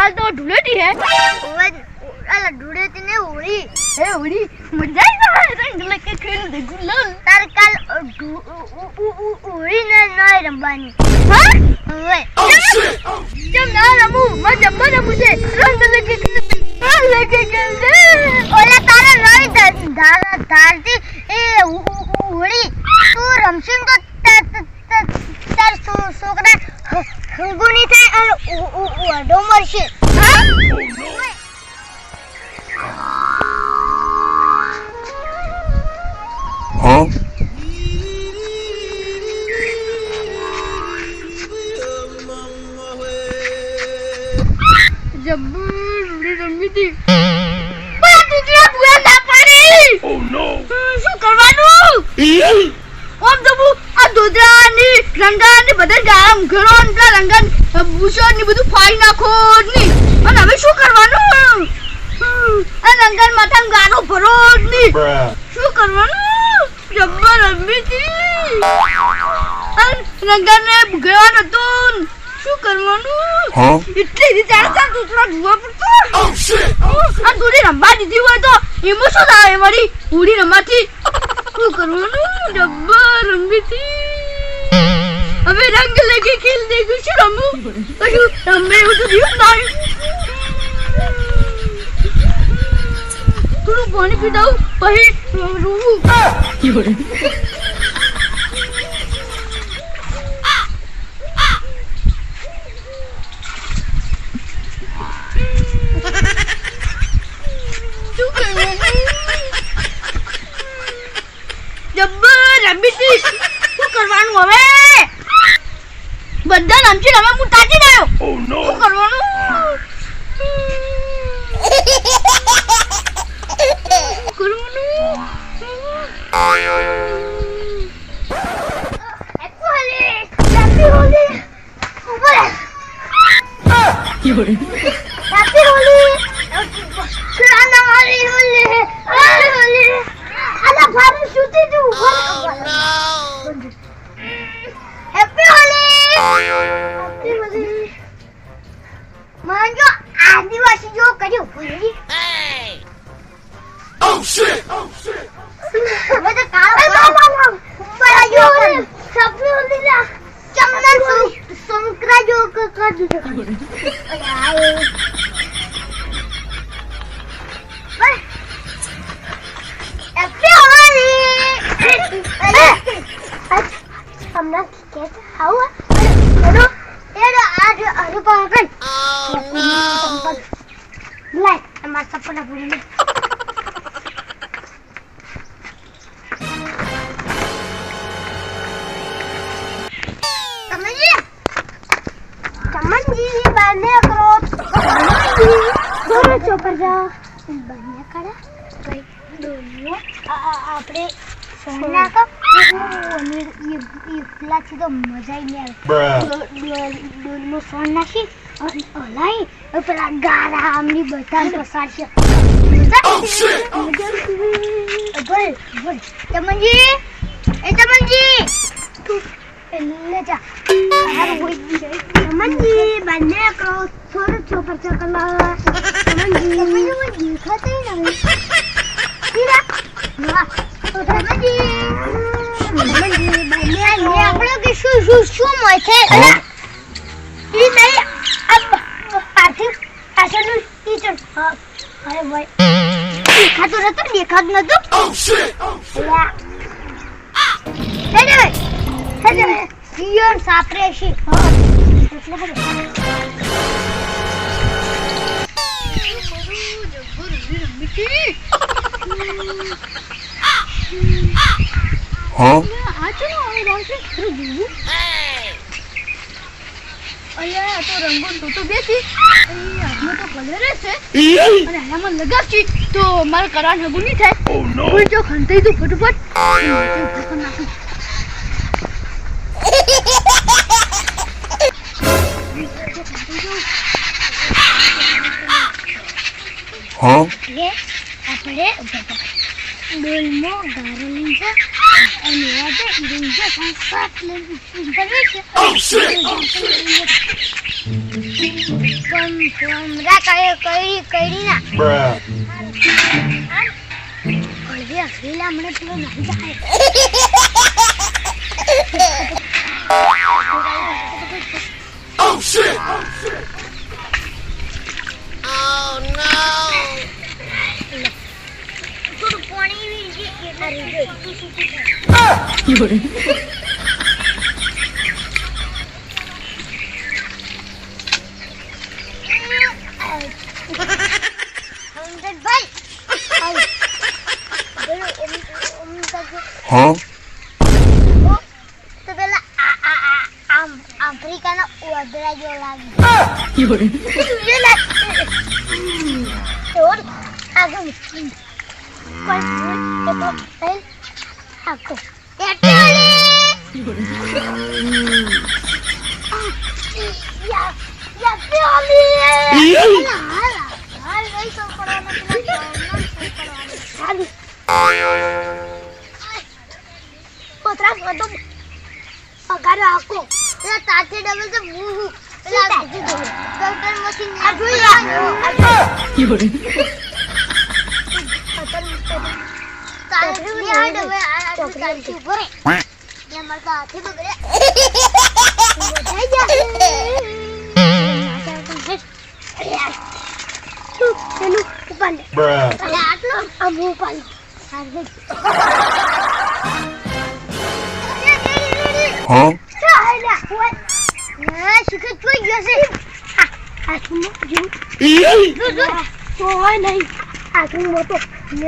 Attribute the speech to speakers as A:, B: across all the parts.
A: કાલ તો ધૂળેટી હે.
B: અલા ધૂળેટી ને હોળી.
A: હે હોળી? મજા આવી રંગ લકે ખેલ દે ગુલાલ
B: તાર કાલ હોળી ને નય રમવાની.
A: હા?
B: ઓવે.
A: કેમ ના રમું? મજા રમું છે. રંગ લકે ખેલ લકે ખેલ દે
B: ઓલા તારા ધ- ધાર ધારતી એ હોળી. તું રમશે તો
A: ઓમ તો આ દોદરા ની રંગા ની બધા ગામ ઘરો ને પેલા રંગા ને ને બધું ફાઈ નાખો ની અને હવે શું કરવાનું? આ રંગા માથા ગારો ભરો ની શું કરવાનું? જબ્બર આ રંગા ને ભૂગવાનું હતું શું કરવાનું? એટલી રીતે ચાર ચાર તૂતરા જોવા પડતો.
C: Oh
A: આ થોડી રમવા દીધી હોય તો એમાં શું થાય? મારી ઉડી રમાથી શું કરવાનું ડબ્બા રંગથી હવે રંગ લગે ખેલ દે શું રમું કશું રમે એવું તો દિવસ ના થોડું પાણી પી દઉં પછી રૂવું શું કરવાનું જબ્બર રમી હતી શું કરવાનું હવે? બધા રમશે હવે હું તાજી ગયો
C: Oh
A: શું કરવાનું?
B: કરવાનું? હોળી હેપી હમણાં કે આવો એનો એનો આજ અરે પાગલ લે અમાર સપના પૂરી આપણે સોના કો અને એ એ પેલાથી તો મજા નહીં. સોન નાખી અને હલાઈ પેલા ગારા આમની બધા
C: shit!
B: બોલ બોલ ચમનજી એ ચમનજી થોડો ચોપર ચોકલા ચમનજી ચમનજી દેખાતે નહીં હીરા વાહ તો ચમનજી ચમનજી બંને આપણો કે શું શું શું મળે છે? ઈ નહીં આ પાછળ પાછળનું ટીચર અરે ભાઈ દેખાતું નતું દેખાતું નતું હા એટલે હેડે
C: Huh?
A: આ તો રંગોન તો તો બેસી હાથમાં તો કલર છે અને લગાવશી તો મારે કરવાનું હગું નહીં થાય
C: Oh!
A: જો ખંતાઈ દઉં ફટાફટ ઢાંકણ નાખું.
C: Huh?
B: એટલે આપણે ડોલમાં ગારો છે અને આજે લઈ જા સાત લઈ છે
C: Oh! Oh
B: શીટ પણ કઈ કઈ કઈ ના. અરે અખિલા મને પેલો નહીં જાય
C: Oh shit!
B: થોડું પાણી અરે ભાઈ બોલો ઓમ ઓમ કરજો
C: Huh?
B: તો પેલા આ આ આ આમ આફ્રિકાના ઓદરા જેવો લાગે એ લાગે ઓર આગળ પણ એ તો એલ આકો એટેલી યા યા પેલી હાલ હાલ હાલ નહીં તો પતરા બધો પગાર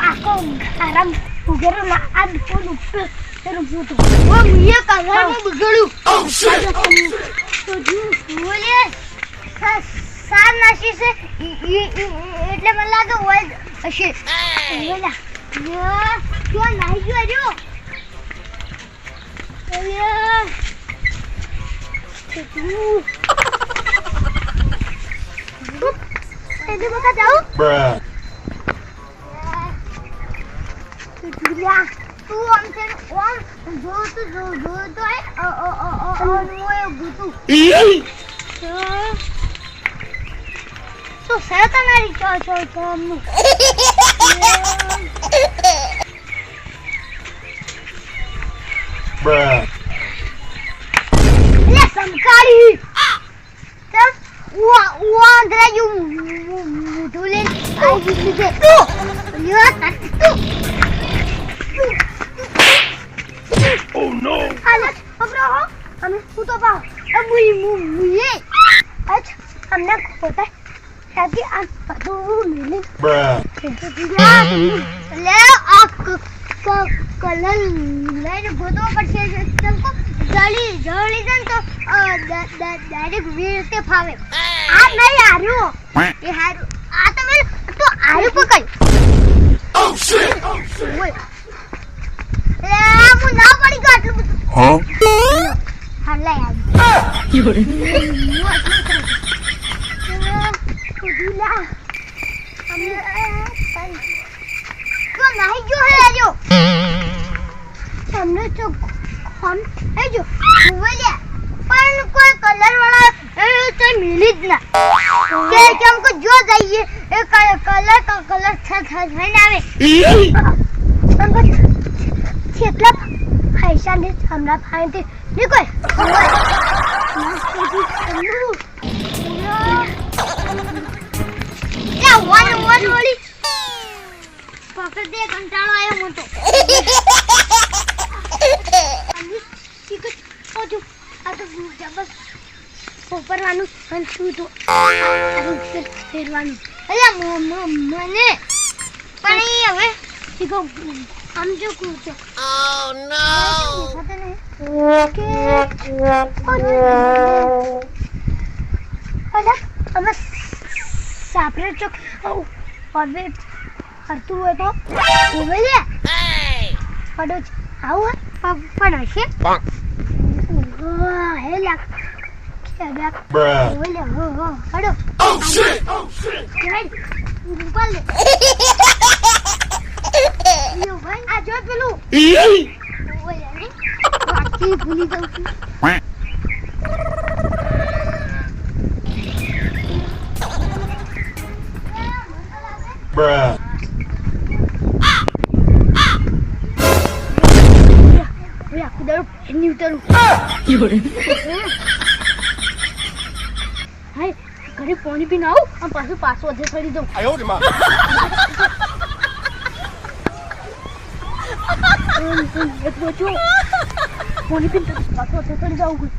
B: આકો પેલા તાતે ડબલ તો હું પેલા ડોક્ટર મશીન આ જોઈ
C: Bruh.
B: આટલો આમ ઉપાડો
C: Huh? Oh shit!
B: સાર નાસી છે. ઈ- ઈ- ઈ- એટલે મને લાગે હોય જ હશે. યા ક્યાં નાહી ગયો રહ્યો? ઓલા બકા જાઉં
C: Bruh.
B: કેટલું તું આમ છે આમ જો તું જો જો તો એ અ અ અ અ નું ગુતું તો સૈતાનારી ચો ચો ચો હું તો પાવ મુઈ મુઈ અચ અમને ખોટા સાથી આ બધું મિલી. લે આ કલર લઈને ગોતવો પડશે. ચમકો જળી જળી જન તો ડાયરેક્ટ વીરતે ફાવે. આ નહીં હારું. એ હારું. આ તમે તો હારું પકડ.
C: Oh shit!
B: મુ ના પડી ગયો આટલું બધું?
C: Huh?
B: હા? લઈ હે આજો તમને તો કોણ એ જો બોલ્યા પણ કોઈ કલર વાળા એ તો મિલી જ ના કે કેમ કે જો જઈએ એ કલર કલર થઈને આવે પણ કેટલા પૈસા ને હમણાં ફાઈનથી નીકળ. પકડ દે કંટાળો આવ્યો મોટો. ઓજો આ તો જબસ ઉપરવાનું અને શું તો ફેરવાનું. અલ્યા મને. પણ એ હવે આમ જો કૂદો
C: Oh
B: દેખાતા નહીં. કે અલા અમે સાપરે ચોક હવે કરતું હોય તો ઉભે લે પડો આવું પણ હશે હે લાગ. ઉભે લે હો હો પડો આ જો પેલું ઈ ભૂલી જાઉં છું
C: Bruh.
A: ઘરે પાણી પી નાવ અને પાછું પાછો અધે ફરી દઉં આયો રે પોલીસ માથો થકડી જાવું